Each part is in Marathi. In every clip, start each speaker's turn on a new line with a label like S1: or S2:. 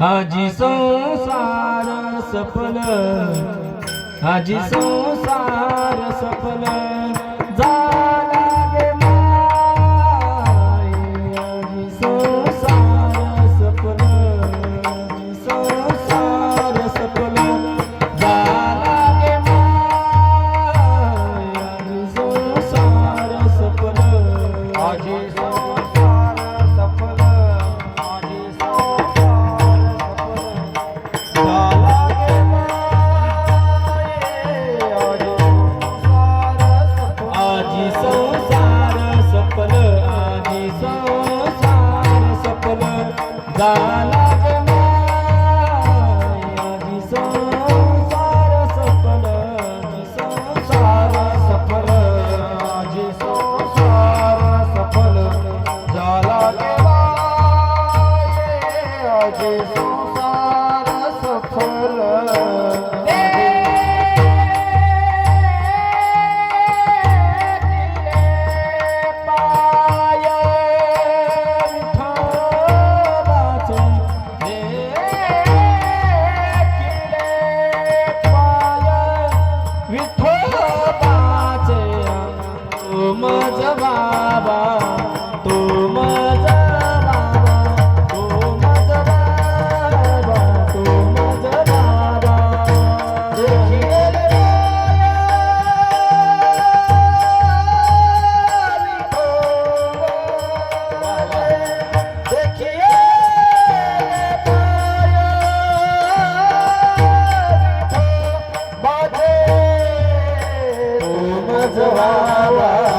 S1: हाजी संसार सफल. हाजी संसार सफल.
S2: विठोबाचे तुम
S1: Baba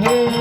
S1: Yeah.